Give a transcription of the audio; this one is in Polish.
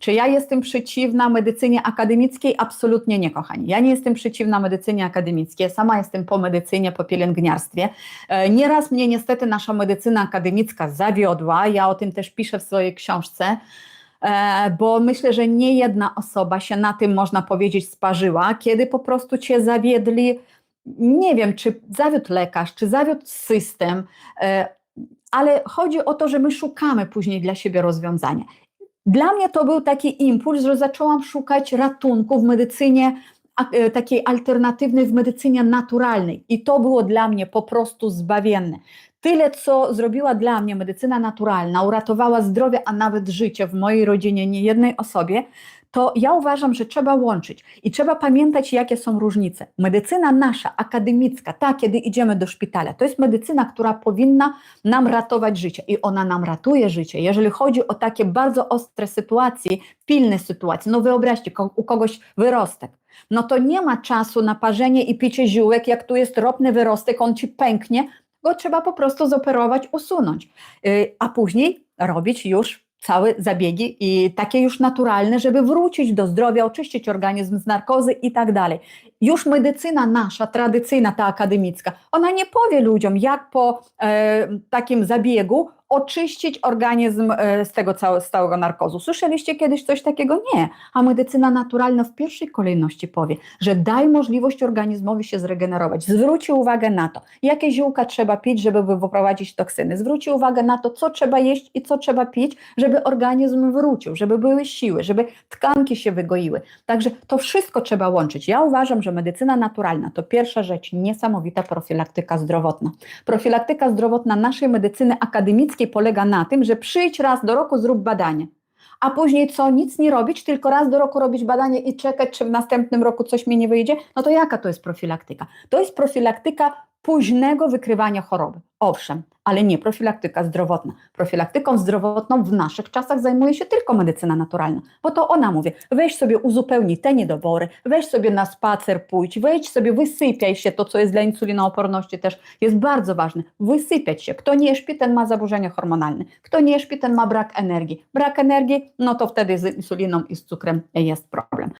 Czy ja jestem przeciwna medycynie akademickiej? Absolutnie nie, kochani. Ja nie jestem przeciwna medycynie akademickiej. Sama jestem po medycynie, po pielęgniarstwie. E, Nieraz mnie niestety nasza medycyna akademicka zawiodła. Ja o tym też piszę w swojej książce e, bo myślę, że nie jedna osoba się na tym, można powiedzieć, sparzyła, kiedy po prostu cię zawiedli, nie wiem, czy zawiódł lekarz, czy zawiódł system, e, ale chodzi o to, że my szukamy później dla siebie rozwiązania. Dla mnie to był taki impuls, że zaczęłam szukać ratunku w medycynie takiej alternatywnej, w medycynie naturalnej. I to było dla mnie po prostu zbawienne. Tyle, co zrobiła dla mnie medycyna naturalna, uratowała zdrowie, a nawet życie w mojej rodzinie, nie jednej osobie, to ja uważam, że trzeba łączyć i trzeba pamiętać, jakie są różnice. Medycyna nasza, akademicka, ta, kiedy idziemy do szpitala, to jest medycyna, która powinna nam ratować życie i ona nam ratuje życie. Jeżeli chodzi o takie bardzo ostre sytuacje, pilne sytuacje, no wyobraźcie, u kogoś wyrostek, no to nie ma czasu na parzenie i picie ziółek, jak tu jest ropny wyrostek, on ci pęknie, go trzeba po prostu zoperować, usunąć, Yy, a później robić już całe zabiegi i takie już naturalne, żeby wrócić do zdrowia, oczyścić organizm z narkozy i tak dalej. Już medycyna nasza, tradycyjna, ta akademicka, ona nie powie ludziom, jak po e, takim zabiegu oczyścić organizm e, z tego całego narkozu. Słyszeliście kiedyś coś takiego? Nie. A medycyna naturalna w pierwszej kolejności powie, że daj możliwość organizmowi się zregenerować. Zwróci uwagę na to, jakie ziółka trzeba pić, żeby wyprowadzić toksyny. Zwróci uwagę na to, co trzeba jeść i co trzeba pić, żeby organizm wrócił, żeby były siły, żeby tkanki się wygoiły. Także to wszystko trzeba łączyć. Ja uważam, że medycyna naturalna to pierwsza rzecz, niesamowita profilaktyka zdrowotna. Profilaktyka zdrowotna naszej medycyny akademickiej polega na tym, że przyjdź raz do roku, zrób badanie. A później co? Nic nie robić, tylko raz do roku robić badanie i czekać, czy w następnym roku coś mi nie wyjdzie? No to jaka to jest profilaktyka? To jest profilaktyka późnego wykrywania choroby. Owszem, ale nie profilaktyka zdrowotna. Profilaktyką zdrowotną w naszych czasach zajmuje się tylko medycyna naturalna, bo to ona mówi, weź sobie uzupełnij te niedobory, weź sobie na spacer pójdź, wejdź sobie, wysypiaj się, to co jest dla insulinooporności też jest bardzo ważne, wysypiać się. Kto nie śpi, ten ma zaburzenia hormonalne, kto nie śpi, ten ma brak energii. Brak energii, no to wtedy z insuliną i z cukrem jest problem.